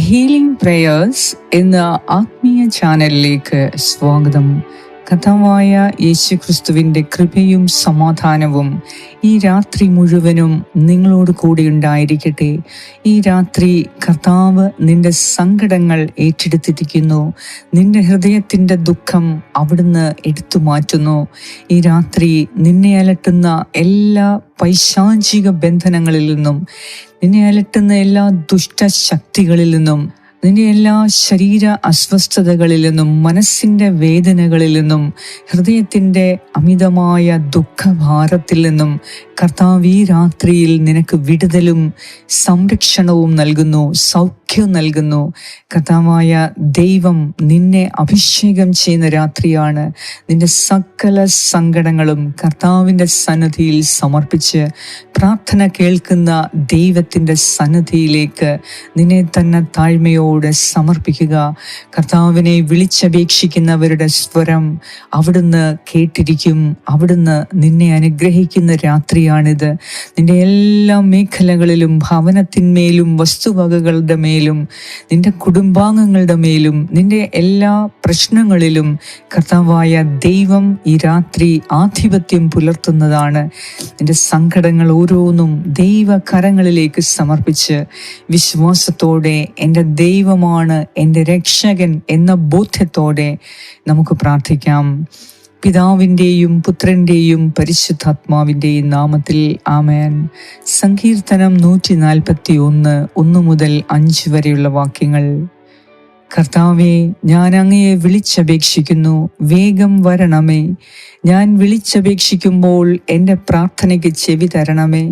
Healing prayers എന്ന ആത്മീയ ചാനലിലേക്ക് സ്വാഗതം. കഥമായ യേശു ക്രിസ്തുവിന്റെ കൃപയും സമാധാനവും ഈ രാത്രി മുഴുവനും നിങ്ങളോട് കൂടി ഉണ്ടായിരിക്കട്ടെ. ഈ രാത്രി കർത്താവ് നിന്റെ സങ്കടങ്ങൾ ഏറ്റെടുത്തിരിക്കുന്നു. നിന്റെ ഹൃദയത്തിന്റെ ദുഃഖം അവിടുന്ന് എടുത്തു മാറ്റുന്നു. ഈ രാത്രി നിന്നെ അലട്ടുന്ന എല്ലാ പൈശാചിക ബന്ധനങ്ങളിൽ നിന്നും നിന്നെ അലട്ടുന്ന എല്ലാ ദുഷ്ടശക്തികളിൽ നിന്നും നിന്റെ എല്ലാ ശരീര അസ്വസ്ഥതകളിൽ നിന്നും മനസ്സിന്റെ വേദനകളിൽ നിന്നും ഹൃദയത്തിന്റെ അമിതമായ ദുഃഖഭാരത്തിൽ നിന്നും കർത്താവ് ഈ രാത്രിയിൽ നിനക്ക് വിടുതലും സംരക്ഷണവും നൽകുന്നു സൗഖ്യം നൽകുന്നു. കർത്താവായ ദൈവം നിന്നെ അഭിഷേകം ചെയ്യുന്ന രാത്രിയാണ്. നിന്റെ സകല സങ്കടങ്ങളും കർത്താവിന്റെ സന്നദ്ധിയിൽ സമർപ്പിച്ച് പ്രാർത്ഥന കേൾക്കുന്ന ദൈവത്തിന്റെ സന്നദ്ധിയിലേക്ക് നിന്നെ തന്നെ താഴ്മയോടെ സമർപ്പിക്കുക. കർത്താവിനെ വിളിച്ചപേക്ഷിക്കുന്നവരുടെ സ്വരം അവിടുന്ന് കേട്ടിരിക്കും. അവിടുന്ന് നിന്നെ അനുഗ്രഹിക്കുന്ന രാത്രിയാണിത് നിന്റെ എല്ലാ മേഖലകളിലും ഭവനത്തിന്മേലും വസ്തുവകകളുടെ മേലും നിന്റെ കുടുംബാംഗങ്ങളുടെ മേലും നിന്റെ എല്ലാ പ്രശ്നങ്ങളിലും കർത്താവായ ദൈവം ഈ രാത്രി ആധിപത്യം പുലർത്തുന്നതാണ്. നിന്റെ സങ്കടങ്ങൾ ഓരോന്നും ദൈവകരങ്ങളിലേക്ക് സമർപ്പിച്ച് വിശ്വാസത്തോടെ എന്റെ ദൈവമാണ് എന്റെ രക്ഷകൻ എന്ന ബോധ്യത്തോടെ നമുക്ക് പ്രാർത്ഥിക്കാം. പിതാവിന്റെയും പുത്രന്റെയും പരിശുദ്ധാത്മാവിന്റെയും നാമത്തിൽ ആമേൻ. സങ്കീർത്തനം നൂറ്റി നാൽപ്പത്തി ഒന്ന് ഒന്ന് മുതൽ അഞ്ച് വരെയുള്ള വാക്യങ്ങൾ. കർത്താവെ ഞാൻ അങ്ങയെ വിളിച്ചപേക്ഷിക്കുന്നു വേഗം വരണമേ. ഞാൻ വിളിച്ചപേക്ഷിക്കുമ്പോൾ എന്റെ പ്രാർത്ഥനയ്ക്ക് ചെവി തരണമേ.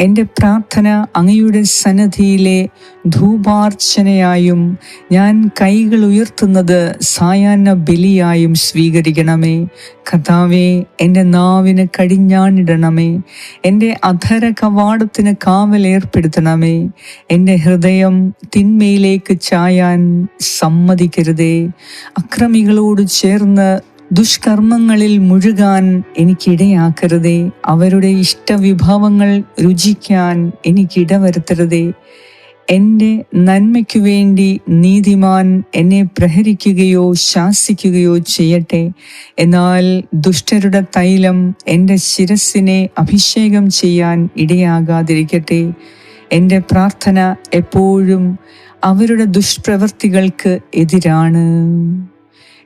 എന്റെ പ്രാർത്ഥന അങ്ങയുടെ സന്നദ്ധിയിലെ ധൂപാർച്ചനയായും ഞാൻ കൈകൾ ഉയർത്തുന്നത് സായാഹ്ന ബലിയായും സ്വീകരിക്കണമേ. കഥാവേ എന്റെ നാവിന് കടിഞ്ഞാണിടണമേ. എന്റെ അധര കവാടത്തിന് കാവലേർപ്പെടുത്തണമേ എന്റെ ഹൃദയം തിന്മയിലേക്ക് ചായാൻ സമ്മതിക്കരുതേ. അക്രമികളോട് ചേർന്ന് ദുഷ്കർമ്മങ്ങളിൽ മുഴുകാൻ എനിക്കിടയാക്കരുതേ. അവരുടെ ഇഷ്ടവിഭവങ്ങൾ രുചിക്കാൻ എനിക്കിടവരുത്തരുതേ. എന്റെ നന്മയ്ക്കു വേണ്ടി നീതിമാൻ എന്നെ പ്രഹരിക്കുകയോ ശാസിക്കുകയോ ചെയ്യട്ടെ. എന്നാൽ ദുഷ്ടരുടെ തൈലം എന്റെ ശിരസിനെ അഭിഷേകം ചെയ്യാൻ ഇടയാകാതിരിക്കട്ടെ. എന്റെ പ്രാർത്ഥന എപ്പോഴും അവരുടെ ദുഷ്പ്രവർത്തികൾക്ക് എതിരാണ്.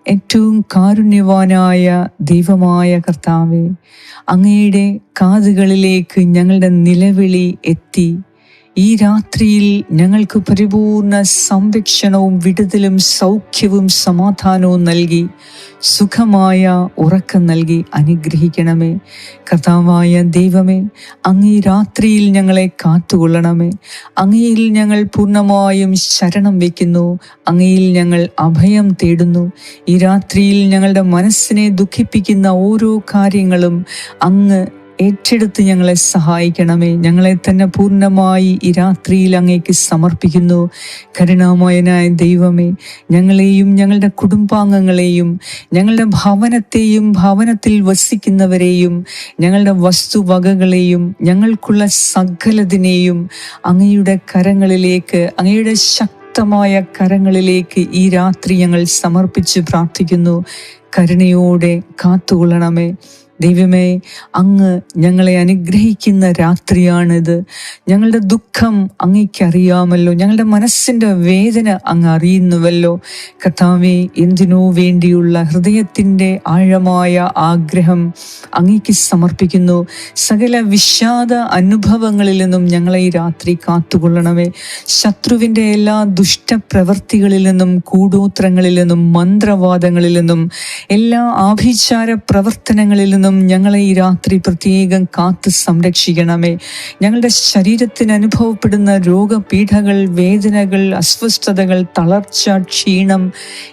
ഏറ്റവും കാരുണ്യവാനായ ദൈവമായ കർത്താവെ അങ്ങയുടെ കാതുകളിലേക്ക് ഞങ്ങളുടെ നിലവിളി എത്തി. ഈ രാത്രിയിൽ ഞങ്ങൾക്ക് പരിപൂർണ സംരക്ഷണവും വിടുതലും സൗഖ്യവും സമാധാനവും നൽകി സുഖമായ ഉറക്കം നൽകി അനുഗ്രഹിക്കണമേ. കർത്താവായ ദൈവമേ അങ്ങേ രാത്രിയിൽ ഞങ്ങളെ കാത്തുകൊള്ളണമേ. അങ്ങയിൽ ഞങ്ങൾ പൂർണമായും ശരണം വയ്ക്കുന്നു. അങ്ങയിൽ ഞങ്ങൾ അഭയം തേടുന്നു. ഈ രാത്രിയിൽ ഞങ്ങളുടെ മനസ്സിനെ ദുഃഖിപ്പിക്കുന്ന ഓരോ കാര്യങ്ങളും അങ്ങ് ഏറ്റെടുത്ത് ഞങ്ങളെ സഹായിക്കണമേ. ഞങ്ങളെ തന്നെ പൂർണമായി ഈ രാത്രിയിൽ അങ്ങേക്ക് സമർപ്പിക്കുന്നു. കരുണാമയനായ ദൈവമേ ഞങ്ങളെയും ഞങ്ങളുടെ കുടുംബാംഗങ്ങളെയും ഞങ്ങളുടെ ഭവനത്തെയും ഭവനത്തിൽ വസിക്കുന്നവരെയും ഞങ്ങളുടെ വസ്തുവകകളെയും ഞങ്ങൾക്കുള്ള സകലതിനെയും അങ്ങയുടെ കരങ്ങളിലേക്ക് അങ്ങയുടെ ശക്തമായ കരങ്ങളിലേക്ക് ഈ രാത്രി ഞങ്ങൾ സമർപ്പിച്ച് പ്രാർത്ഥിക്കുന്നു. കരുണയോടെ കാത്തുകൊള്ളണമേ. ദൈവമേ അങ്ങ് ഞങ്ങളെ അനുഗ്രഹിക്കുന്ന രാത്രിയാണിത്. ഞങ്ങളുടെ ദുഃഖം അങ്ങയ്ക്കറിയാമല്ലോ ഞങ്ങളുടെ മനസ്സിന്റെ വേദന അങ്ങ് അറിയുന്നുവല്ലോ. കർത്താവെ എന്തിനോ വേണ്ടിയുള്ള ഹൃദയത്തിന്റെ ആഴമായ ആഗ്രഹം അങ്ങയ്ക്ക് സമർപ്പിക്കുന്നു. സകല വിഷാദ അനുഭവങ്ങളിൽ നിന്നും ഞങ്ങളെ ഈ രാത്രി കാത്തുകൊള്ളണമേ. ശത്രുവിന്റെ എല്ലാ ദുഷ്ടപ്രവൃത്തികളിൽ നിന്നും കൂടോത്രങ്ങളിൽ നിന്നും മന്ത്രവാദങ്ങളിൽ നിന്നും എല്ലാ ആഭിചാര പ്രവർത്തനങ്ങളിൽ നിന്നും ഞങ്ങളെ ഈ രാത്രി പ്രത്യേകം കാത്തു സംരക്ഷിക്കണമേ. ഞങ്ങളുടെ ശരീരത്തിന് അനുഭവപ്പെടുന്ന രോഗപീഠകൾ വേദനകൾ അസ്വസ്ഥതകൾ തളർച്ച ക്ഷീണം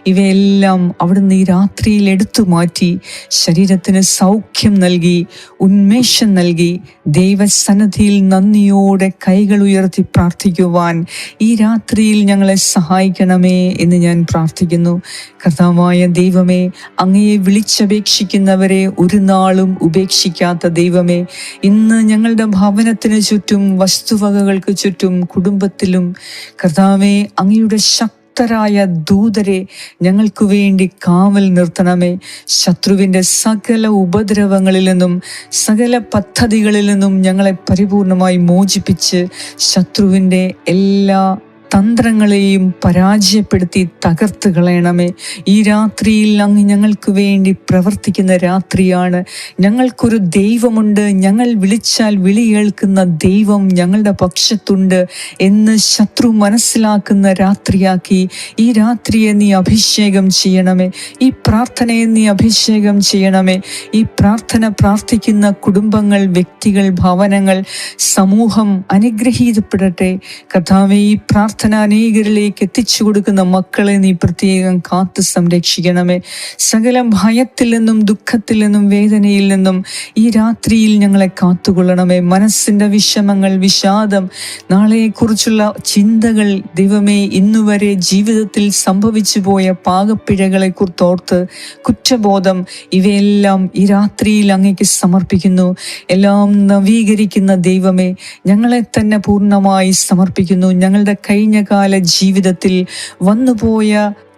ഇവയെല്ലാം അവിടുന്ന് ഈ രാത്രിയിൽ എടുത്തു മാറ്റി ശരീരത്തിന് സൗഖ്യം നൽകി ഉന്മേഷം നൽകി ദൈവസന്നദ്ധിയിൽ നന്ദിയോടെ കൈകൾ ഉയർത്തി പ്രാർത്ഥിക്കുവാൻ ഈ രാത്രിയിൽ ഞങ്ങളെ സഹായിക്കണമേ എന്ന് ഞാൻ പ്രാർത്ഥിക്കുന്നു. കർത്താവായ ദൈവമേ അങ്ങയെ വിളിച്ചപേക്ഷിക്കുന്നവരെ ഒരു നാൾ നാളും ഉപേക്ഷിക്കാത്ത ദൈവമേ ഇന്ന് ഞങ്ങളുടെ ഭവനത്തിന് ചുറ്റും വസ്തുവകകൾക്ക് ചുറ്റും കുടുംബത്തിലും കർത്താവെ അങ്ങയുടെ ശക്തരായ ദൂതരെ ഞങ്ങൾക്ക് വേണ്ടി കാവൽ നിർത്തണമേ. ശത്രുവിന്റെ സകല ഉപദ്രവങ്ങളിൽ നിന്നും സകല പദ്ധതികളിൽ നിന്നും ഞങ്ങളെ പരിപൂർണമായി മോചിപ്പിച്ച് ശത്രുവിന്റെ എല്ലാ തന്ത്രങ്ങളെയും പരാജയപ്പെടുത്തി തകർത്ത് കളയണമേ. ഈ രാത്രിയിൽ അങ്ങ് ഞങ്ങൾക്ക് വേണ്ടി പ്രവർത്തിക്കുന്ന രാത്രിയാണ്. ഞങ്ങൾക്കൊരു ദൈവമുണ്ട്. ഞങ്ങൾ വിളിച്ചാൽ വിളി കേൾക്കുന്ന ദൈവം ഞങ്ങളുടെ പക്ഷത്തുണ്ട് എന്ന് ശത്രു മനസ്സിലാക്കുന്ന രാത്രിയാക്കി. ഈ രാത്രിയെ നീ അഭിഷേകം ചെയ്യണമേ. ഈ പ്രാർത്ഥനയെ നീ അഭിഷേകം ചെയ്യണമേ. ഈ പ്രാർത്ഥന പ്രാർത്ഥിക്കുന്ന കുടുംബങ്ങൾ വ്യക്തികൾ ഭവനങ്ങൾ സമൂഹം അനുഗ്രഹീതപ്പെടട്ടെ. കഥാവെ ഈ പ്രാർത്ഥന അനേകരിലേക്ക് എത്തിച്ചു കൊടുക്കുന്ന മക്കളെ നീ പ്രത്യേകം കാത്ത് സംരക്ഷിക്കണമേ. സകല ഭയത്തിൽ നിന്നും ദുഃഖത്തിൽ നിന്നും വേദനയിൽ നിന്നും ഈ രാത്രിയിൽ ഞങ്ങളെ കാത്തുകൊള്ളണമേ. മനസ്സിന്റെ വിഷമങ്ങൾ വിഷാദം നാളെക്കുറിച്ചുള്ള ചിന്തകൾ ദൈവമേ ഇന്നുവരെ ജീവിതത്തിൽ സംഭവിച്ചു പോയ പാകപ്പിഴകളെ കുറിത്തോർത്ത് കുറ്റബോധം ഇവയെല്ലാം ഈ രാത്രിയിൽ അങ്ങേക്ക് സമർപ്പിക്കുന്നു. എല്ലാം നവീകരിക്കുന്ന ദൈവമേ ഞങ്ങളെ തന്നെ പൂർണമായി സമർപ്പിക്കുന്നു. ഞങ്ങളുടെ കഴിഞ്ഞകാല ജീവിതത്തിൽ വന്നുപോയ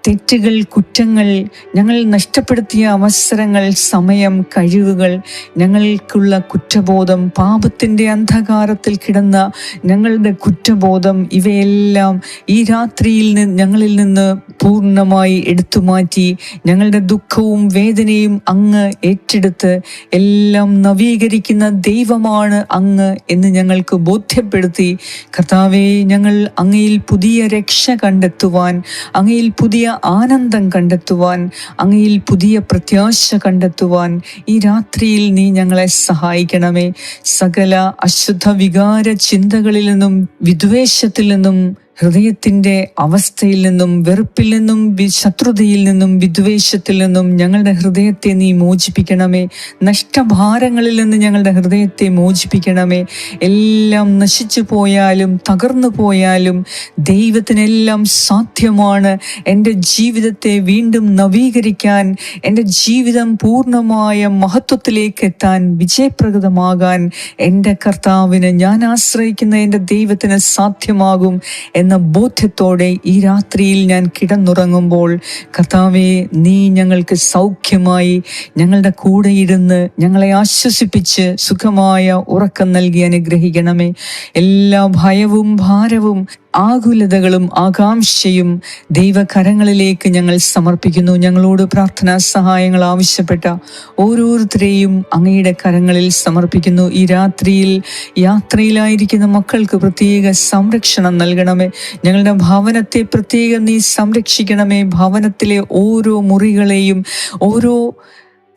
തെറ്റുകൾ കുറ്റങ്ങൾ ഞങ്ങൾ നഷ്ടപ്പെടുത്തിയ അവസരങ്ങൾ സമയം കഴിവുകൾ ഞങ്ങൾക്കുള്ള കുറ്റബോധം പാപത്തിന്റെ അന്ധകാരത്തിൽ കിടന്ന ഞങ്ങളുടെ കുറ്റബോധം ഇവയെല്ലാം ഈ രാത്രിയിൽ നിന്ന് ഞങ്ങളിൽ നിന്ന് പൂർണമായി എടുത്തു മാറ്റി ഞങ്ങളുടെ ദുഃഖവും വേദനയും അങ്ങ് ഏറ്റെടുത്ത് എല്ലാം നവീകരിക്കുന്ന ദൈവമാണ് അങ്ങ് എന്ന് ഞങ്ങൾക്ക് ബോധ്യപ്പെടുത്തി. കർത്താവെ ഞങ്ങൾ അങ്ങയിൽ പുതിയ രക്ഷ കണ്ടെത്തുവാൻ അങ്ങയിൽ പുതിയ ആനന്ദം കണ്ടെത്തുവാൻ അങ്ങയിൽ പുതിയ പ്രത്യാശ കണ്ടെത്തുവാൻ ഈ രാത്രിയിൽ നീ ഞങ്ങളെ സഹായിക്കണമേ. സകല അശുദ്ധ വികാര ചിന്തകളിൽ നിന്നും വിദ്വേഷത്തിൽ നിന്നും ഹൃദയത്തിന്റെ അവസ്ഥയിൽ നിന്നും വെറുപ്പിൽ നിന്നും ശത്രുതയിൽ നിന്നും വിദ്വേഷത്തിൽ നിന്നും ഞങ്ങളുടെ ഹൃദയത്തെ നീ മോചിപ്പിക്കണമേ. നഷ്ടഭാരങ്ങളിൽ നിന്ന് ഞങ്ങളുടെ ഹൃദയത്തെ മോചിപ്പിക്കണമേ. എല്ലാം നശിച്ചു പോയാലും തകർന്നു പോയാലും ദൈവത്തിനെല്ലാം സാധ്യമാണ് എന്റെ ജീവിതത്തെ വീണ്ടും നവീകരിക്കാൻ എന്റെ ജീവിതം പൂർണമായ മഹത്വത്തിലേക്ക് എത്താൻ വിജയപ്രദമാകാൻ എന്റെ കർത്താവിന് ഞാൻ ആശ്രയിക്കുന്ന എന്റെ ദൈവത്തിന് സാധ്യമാകും എന്ന ബോധ്യത്തോടെ ഈ രാത്രിയിൽ ഞാൻ കിടന്നുറങ്ങുമ്പോൾ കർത്താവെ നീ ഞങ്ങൾക്ക് സൗഖ്യമായി ഞങ്ങളുടെ കൂടെ ഇരുന്ന് ഞങ്ങളെ ആശ്വസിപ്പിച്ച് സുഖമായ ഉറക്കം നൽകി അനുഗ്രഹിക്കണമേ. എല്ലാ ഭയവും ഭാരവും ആകുലതകളും ആകാംക്ഷയും ദൈവകരങ്ങളിലേക്ക് ഞങ്ങൾ സമർപ്പിക്കുന്നു. ഞങ്ങളോട് പ്രാർത്ഥനാ സഹായങ്ങൾ ആവശ്യപ്പെട്ട ഓരോരുത്തരെയും അങ്ങയുടെ കരങ്ങളിൽ സമർപ്പിക്കുന്നു. ഈ രാത്രിയിൽ യാത്രയിലായിരിക്കുന്ന മക്കൾക്ക് പ്രത്യേക സംരക്ഷണം നൽകണമേ. ഞങ്ങളുടെ ഭവനത്തെ പ്രത്യേകം നീ സംരക്ഷിക്കണമേ. ഭവനത്തിലെ ഓരോ മുറികളെയും ഓരോ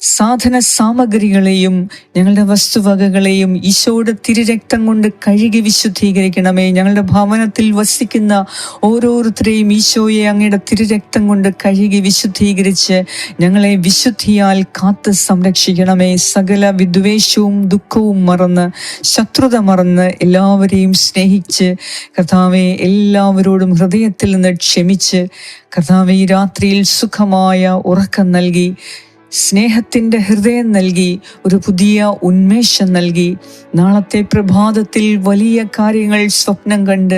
സാധന സാമഗ്രികളെയും ഞങ്ങളുടെ വസ്തുവകകളെയും ഈശോയുടെ തിരുരക്തം കൊണ്ട് കഴുകി വിശുദ്ധീകരിക്കണമേ. ഞങ്ങളുടെ ഭവനത്തിൽ വസിക്കുന്ന ഓരോരുത്തരെയും ഈശോയെ അങ്ങയുടെ തിരുരക്തം കൊണ്ട് കഴുകി വിശുദ്ധീകരിച്ച് ഞങ്ങളെ വിശുദ്ധിയാൽ കാത്ത് സംരക്ഷിക്കണമേ. സകല വിദ്വേഷവും ദുഃഖവും മറന്ന് ശത്രുത മറന്ന് എല്ലാവരെയും സ്നേഹിച്ച് കർത്താവെ എല്ലാവരോടും ഹൃദയത്തിൽ നിന്ന് ക്ഷമിച്ച് കർത്താവെ രാത്രിയിൽ സുഖമായ ഉറക്കം നൽകി സ്നേഹത്തിന്റെ ഹൃദയം നൽകി ഒരു പുതിയ ഉന്മേഷം നൽകി. നാളത്തെ പ്രഭാതത്തിൽ വലിയ കാര്യങ്ങൾ സ്വപ്നം കണ്ട്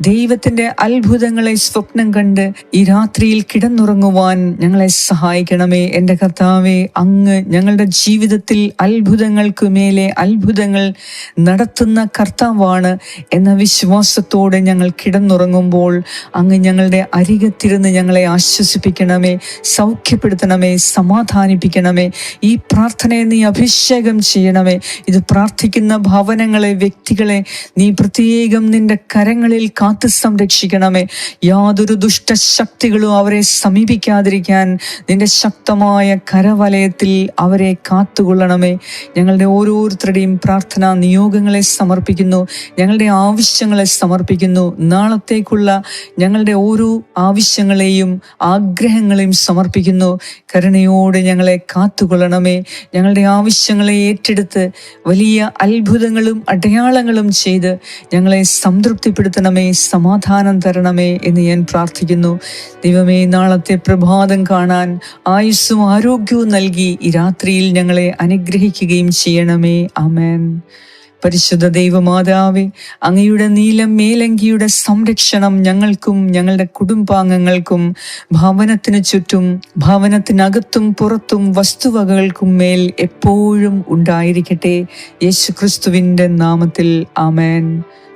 ദൈവത്തിന്റെ അത്ഭുതങ്ങളെ സ്വപ്നം കണ്ട് ഈ രാത്രിയിൽ കിടന്നുറങ്ങുവാൻ ഞങ്ങളെ സഹായിക്കണമേ. എന്റെ കർത്താവെ അങ്ങ് ഞങ്ങളുടെ ജീവിതത്തിൽ അത്ഭുതങ്ങൾക്ക് മേലെ അത്ഭുതങ്ങൾ നടത്തുന്ന കർത്താവാണ് എന്ന വിശ്വാസത്തോടെ ഞങ്ങൾ കിടന്നുറങ്ങുമ്പോൾ അങ്ങ് ഞങ്ങളുടെ അരികത്തിരുന്ന് ഞങ്ങളെ ആശ്വസിപ്പിക്കണമേ സൗഖ്യപ്പെടുത്തണമേ സമാധാനിപ്പിക്കണമേ ഈ പ്രാർത്ഥനയെ നീ അഭിഷേകം ചെയ്യണമേ. ഇത് പ്രാർത്ഥിക്കുന്ന ഭവനങ്ങളെ വ്യക്തികളെ നീ പ്രത്യേകം നിന്റെ കരങ്ങളിൽ കാത്തു സംരക്ഷിക്കണമേ. യാതൊരു ദുഷ്ടശക്തികളും അവരെ സമീപിക്കാതിരിക്കാൻ നിന്റെ ശക്തമായ കരവലയത്തിൽ അവരെ കാത്തുകൊള്ളണമേ. ഞങ്ങളുടെ ഓരോരുത്തരുടെയും പ്രാർത്ഥന നിയോഗങ്ങളെ സമർപ്പിക്കുന്നു. ഞങ്ങളുടെ ആവശ്യങ്ങളെ സമർപ്പിക്കുന്നു. നാളത്തേക്കുള്ള ഞങ്ങളുടെ ഓരോ ആവശ്യങ്ങളെയും ആഗ്രഹങ്ങളെയും സമർപ്പിക്കുന്നു. കരുണയോടെ ഞങ്ങൾ ഞങ്ങളെ കാത്തുകൊള്ളണമേ. ഞങ്ങളുടെ ആവശ്യങ്ങളെ ഏറ്റെടുത്ത് വലിയ അത്ഭുതങ്ങളും അടയാളങ്ങളും ചെയ്ത് ഞങ്ങളെ സംതൃപ്തിപ്പെടുത്തണമേ സമാധാനം തരണമേ എന്ന് ഞാൻ പ്രാർത്ഥിക്കുന്നു. ദൈവമേ നാളത്തെ പ്രഭാതം കാണാൻ ആയുസ്സും ആരോഗ്യവും നൽകി ഈ രാത്രിയിൽ ഞങ്ങളെ അനുഗ്രഹിക്കുകയും ചെയ്യണമേ. അമേൻ പരിശുദ്ധ ദൈവമാതാവേ അങ്ങയുടെ നീലം മേലങ്കിയുടെ സംരക്ഷണം ഞങ്ങൾക്കും ഞങ്ങളുടെ കുടുംബാംഗങ്ങൾക്കും ഭവനത്തിന് ചുറ്റും ഭവനത്തിനകത്തും പുറത്തും വസ്തുവകകൾക്കും മേൽ എപ്പോഴും ഉണ്ടായിരിക്കട്ടെ. യേശുക്രിസ്തുവിന്റെ നാമത്തിൽ ആമേൻ.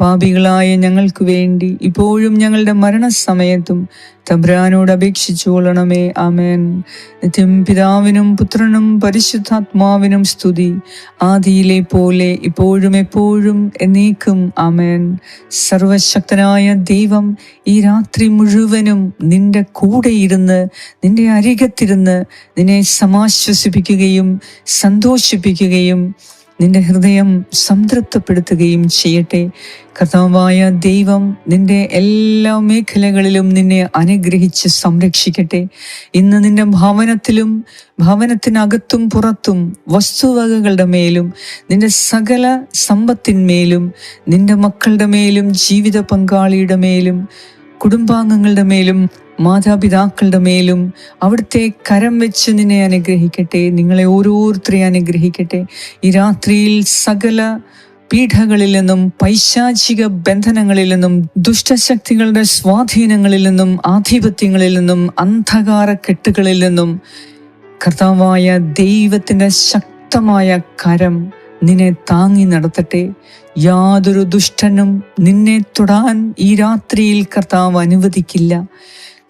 പാപികളായ ഞങ്ങൾക്ക് വേണ്ടി ഇപ്പോഴും ഞങ്ങളുടെ മരണസമയത്തും തബ്രാനോട് അപേക്ഷിച്ചു കൊള്ളണമേ. ആമേൻ. നിത്യം പിതാവിനും പുത്രനും പരിശുദ്ധാത്മാവിനും സ്തുതി. ആദിയിലെ പോലെ ഇപ്പോഴും എപ്പോഴും എന്നേക്കും ആമേൻ. സർവശക്തനായ ദൈവം ഈ രാത്രി മുഴുവനും നിന്റെ കൂടെ ഇരുന്ന് നിന്റെ അരികത്തിരുന്ന് നിന്നെ സമാശ്വസിപ്പിക്കുകയും സന്തോഷിപ്പിക്കുകയും നിന്റെ ഹൃദയം സംതൃപ്തപ്പെടുത്തുകയും ചെയ്യട്ടെ. കർത്താവായ ദൈവം നിന്റെ എല്ലാ മേഖലകളിലും നിന്നെ അനുഗ്രഹിച്ച് സംരക്ഷിക്കട്ടെ. ഇന്ന് നിന്റെ ഭവനത്തിലും ഭവനത്തിനകത്തും പുറത്തും വസ്തുവകകളുടെ മേലും നിന്റെ സകല സമ്പത്തിന്മേലും നിന്റെ മക്കളുടെ മേലും ജീവിത പങ്കാളിയുടെ മേലും കുടുംബാംഗങ്ങളുടെ മേലും മാതാപിതാക്കളുടെ മേലും അവിടുത്തെ കരം വെച്ച് നിന്നെ അനുഗ്രഹിക്കട്ടെ നിങ്ങളെ ഓരോരുത്തരെ അനുഗ്രഹിക്കട്ടെ. ഈ രാത്രിയിൽ സകല പീഠകളിൽ നിന്നും പൈശാചിക ബന്ധനങ്ങളിൽ നിന്നും ദുഷ്ടശക്തികളുടെ സ്വാധീനങ്ങളിൽ നിന്നും ആധിപത്യങ്ങളിൽ നിന്നും അന്ധകാര കെട്ടുകളിൽ നിന്നും കർത്താവായ ദൈവത്തിന്റെ ശക്തമായ കരം നിന്നെ താങ്ങി നടത്തട്ടെ. യാതൊരു ദുഷ്ടനും നിന്നെ തൊടാൻ ഈ രാത്രിയിൽ കർത്താവ് അനുവദിക്കില്ല.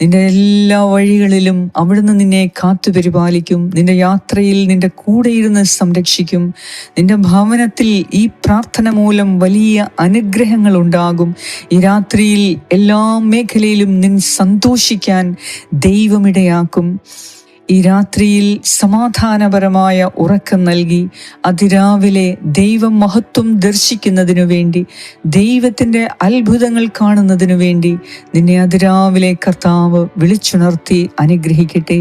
നിന്റെ എല്ലാ വഴികളിലും അവിടുന്ന് നിന്നെ കാത്തു പരിപാലിക്കും. നിന്റെ യാത്രയിൽ നിന്റെ കൂടെ ഇരുന്ന് സംരക്ഷിക്കും. നിന്റെ ഭവനത്തിൽ ഈ പ്രാർത്ഥന മൂലം വലിയ അനുഗ്രഹങ്ങൾ ഉണ്ടാകും. ഈ രാത്രിയിൽ എല്ലാ മേഖലയിലും നിൻ സന്തോഷിക്കാൻ ദൈവമിടയാക്കും ഈ രാത്രിയിൽ സമാധാനപരമായ ഉറക്കം നൽകി അതിരാവിലെ ദൈവം മഹത്വം ദർശിക്കുന്നതിനു വേണ്ടി ദൈവത്തിന്റെ അത്ഭുതങ്ങൾ കാണുന്നതിനു വേണ്ടി നിന്നെ അതിരാവിലെ കർത്താവ് വിളിച്ചുണർത്തി അനുഗ്രഹിക്കട്ടെ.